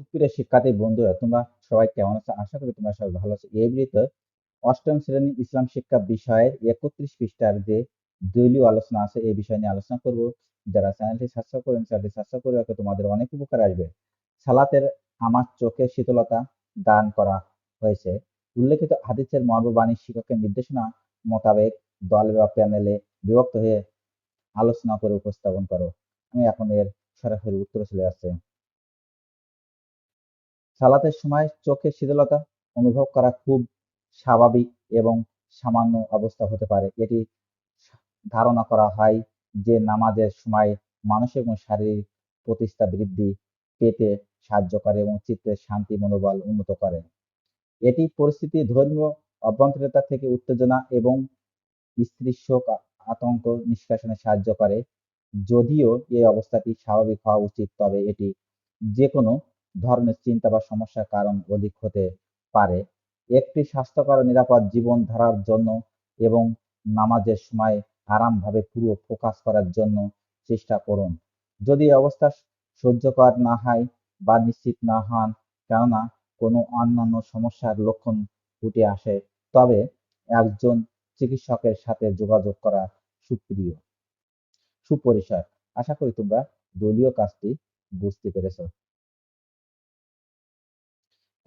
সুপ্রিয় শিক্ষার্থী বন্ধুরা, তোমরা সবাই কেমন আছো? আশা করি তোমরা সবাই ভালো আছো। এই ভিডিওতে অষ্টম শ্রেণি ইসলাম শিক্ষা বিষয়ের একত্রিশ পৃষ্ঠার যে দলীয় আলোচনা আছে, এই বিষয় নিয়ে আলোচনা করব। যারা চ্যানেলটি সাবস্ক্রাইব করেন, চ্যানেলটি সাবস্ক্রাইব করে রাখো, তোমাদের অনেক উপকার আসবে। সালাতের আমার চোখে শীতলতা দান করা হয়েছে। উল্লেখিত হাদিসের মর্মবাণী, শিক্ষকের নির্দেশনা মোতাবেক দল বা প্যানেলে বিভক্ত হয়ে আলোচনা করে উপস্থাপন করো। আমি এখন এর সরাসরি উত্তরে চলে আসছে। সালাতের সময় চোখে শীতলতা অনুভব করা খুব স্বাভাবিক এবং সামান্য অবস্থা হতে পারে। এটি ধারণা করা হয় যে নামাজের সময় মানসিক এবং শারীরিক প্রতিষ্ঠা বৃদ্ধি পেতে সাহায্য করে এবং চিত্তের শান্তি, মনোবল উন্নত করে। এটি পরিস্থিতি, ধর্মীয় অভ্যন্তরতা থেকে উত্তেজনা এবং স্ত্রীর শোক, আতঙ্ক নিষ্কাশনে সাহায্য করে। যদিও এই অবস্থাটি স্বাভাবিক হওয়া উচিত, তবে এটি যে কোনো ধরনের চিন্তা বা সমস্যার কারণ অধিক হতে পারে। একটি স্বাস্থ্যকর নিরাপদ জীবন ধারার জন্য এবং নামাজের সময় আরামভাবে পুরো ফোকাস করার জন্য চেষ্টা করুন। যদি অবস্থা সহ্যকর না হয় বা নিশ্চিত না হন, কেননা কোনো অন্যান্য সমস্যার লক্ষণ ফুটে আসে, তবে একজন চিকিৎসকের সাথে যোগাযোগ করা সুপ্রিয়। সুপরিসর। আশা করি তোমরা দলীয় কাজটি বুঝতে পেরেছ।